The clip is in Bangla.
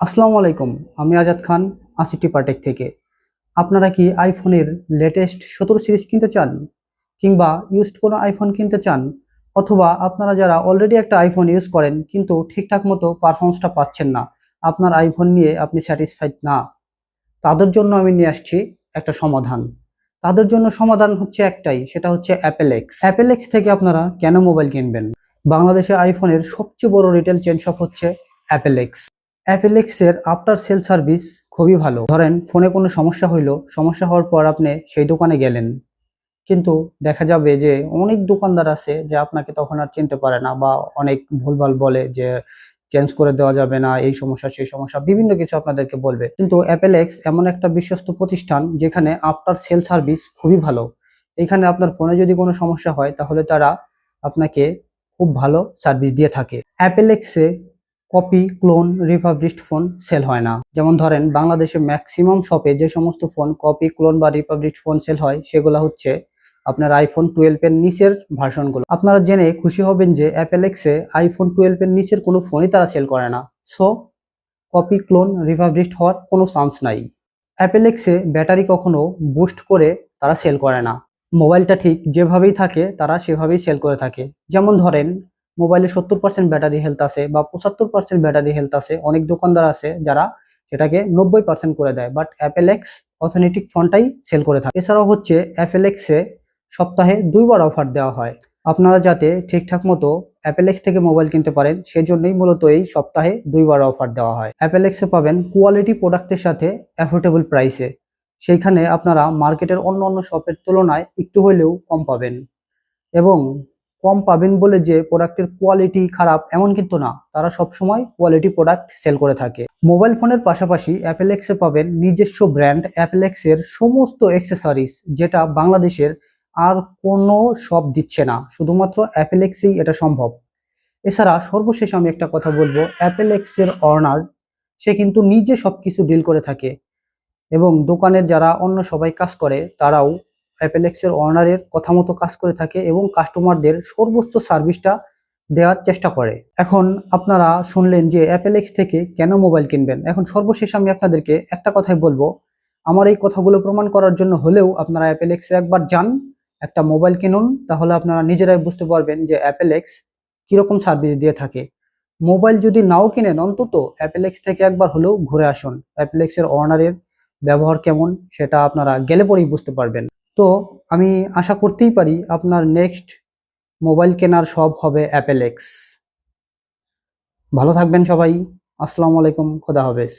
আসসালামু আলাইকুম, আমি আজাদ খান আসিটি পার্টেক থেকে। আপনারা কি আইফোনের লেটেস্ট সতেরো সিরিজ কিনতে চান? কিংবা ইউজড কোনো আইফোন কিনতে চান? অথবা আপনারা যারা অলরেডি একটা আইফোন ইউজ করেন, কিন্তু ঠিকঠাক মতো পারফরমেন্সটা পাচ্ছেন না, আপনার আইফোন নিয়ে আপনি স্যাটিসফাইড না, তাদের জন্য আমি নিয়ে আসছি একটা সমাধান। তাদের জন্য সমাধান হচ্ছে একটাই, সেটা হচ্ছে অ্যাপেল এক্স অ্যাপেল এক্স থেকে আপনারা কেন মোবাইল কিনবেন? বাংলাদেশে আইফোনের সবচেয়ে বড় রিটেল চেন শপ হচ্ছে অ্যাপেল এক্স অ্যাপেলেক্সের আফটার সেল সার্ভিস খুবই ভালো। ধরেন, ফোনে কোনো সমস্যা হইল, সমস্যা হওয়ার পর আপনি সেই দোকানে গেলেন। কিন্তু দেখা যাবে যে অনেক দোকানদার আছে যে আপনাকে তখন আর চিনতে পারে না বা অনেক ভুলভাল বলে যে চেঞ্জ করে দেওয়া যাবে না, এই সমস্যা, সেই সমস্যা, বিভিন্ন কিছু আপনাদেরকে বলবে। কিন্তু অ্যাপেলেক্স এমন একটা বিশ্বস্ত প্রতিষ্ঠান যেখানে আফটার সেল সার্ভিস খুবই ভালো। এখানে আপনার ফোনে যদি কোনো সমস্যা হয়, তাহলে তারা আপনাকে খুব ভালো সার্ভিস দিয়ে থাকে। অ্যাপেলেক্সে copy clone republished phone sale হয় না। যেমন ধরেন, বাংলাদেশে ম্যাক্সিমাম শপে যে সমস্ত ফোন কপি ক্লোন বা রিপাবলিশড ফোন সেল হয়, সেগুলো হচ্ছে আপনার আইফোন টুয়েলভ এর নিচের ভার্সনগুলো আপনারা জেনে খুশি হবেন যে অ্যাপেল অ্যাপেলেক্সে আইফোন টুয়েলভ এর নিচের কোনো ফোনই তারা সেল করে না। সো কপি ক্লোন রিপাবলিশড হওয়ার কোনো চান্স নাই। অ্যাপেলেক্সে ব্যাটারি কখনো বুস্ট করে তারা সেল করে না। মোবাইলটা ঠিক যেভাবেই থাকে, তারা সেভাবেই সেল করে থাকে। যেমন ধরেন মোবাইলে সত্তর পার্সেন্ট ব্যাটারি হেলথ আছে বা পঁচাত্তর পার্সেন্ট ব্যাটারি হেলথ আছে। অনেক দোকানদার আছে যারা সেটাকে নব্বই পার্সেন্ট করে দেয়। বাট অ্যাপেলেক্স অথেন্টিক ফোনটাই সেল করে থাকে। এছাড়াও হচ্ছে অ্যাপেলেক্সে সপ্তাহে দুইবার অফার দেওয়া হয়। আপনারা যাতে ঠিকঠাক মতো অ্যাপেলেক্স থেকে মোবাইল কিনতে পারেন, সেজন্যই মূলত এই সপ্তাহে দুইবার অফার দেওয়া হয়। অ্যাপেলেক্সে পাবেন কোয়ালিটি প্রোডাক্টের সাথে অ্যাফোর্ডেবল প্রাইসে সেইখানে আপনারা মার্কেটের অন্য অন্য শপের তুলনায় একটু হলেও কম পাবেন। এবং কম পাবেন বলে যে প্রোডাক্টের কোয়ালিটি খারাপ, এমন কিন্তু না। তারা সবসময় কোয়ালিটি প্রোডাক্ট সেল করে থাকে। মোবাইল ফোনের পাশাপাশি অ্যাপেলেক্সে পাবেন নিজস্ব ব্র্যান্ড অ্যাপেলেক্সের সমস্ত অ্যাক্সেসরিজ যেটা বাংলাদেশের আর কোনো শপ দিচ্ছে না। শুধুমাত্র অ্যাপেলেক্সেই এটা সম্ভব। এছাড়া সর্বশেষ আমি একটা কথা বলব অ্যাপেলেক্সের অর্নার সে কিন্তু নিজে সবকিছু ডিল করে থাকে। এবং দোকানের যারা অন্য সবাই কাজ করে, তারাও অ্যাপেলেক্সের অনারের কথা মতো কাজ করে থাকে এবং কাস্টমারদের সর্বোচ্চ সার্ভিসটা দেওয়ার চেষ্টা করে। এখন আপনারা শুনলেন যে অ্যাপেলেক্স থেকে কেন মোবাইল কিনবেন। এখন সর্বশেষ আমি আপনাদেরকে একটা কথাই বলব। আমার এই কথাগুলো প্রমাণ করার জন্য হলেও আপনারা অ্যাপেলেক্সে একবার যান, একটা মোবাইল কিনুন, তাহলে আপনারা নিজেরাই বুঝতে পারবেন যে অ্যাপেলেক্স কীরকম সার্ভিস দিয়ে থাকে। মোবাইল যদি নাও কিনেন অন্তত অ্যাপেলেক্স থেকে একবার হলেও ঘুরে আসুন। অ্যাপেলেক্সের অনারের ব্যবহার কেমন সেটা আপনারা গেলে পরেই বুঝতে পারবেন। তো আমি আশা করতেই পারি আপনার নেক্সট মোবাইল কেনার সব হবে অ্যাপেলেক্স ভালো থাকবেন সবাই। আসসালামু আলাইকুম। খোদা হাফেজ।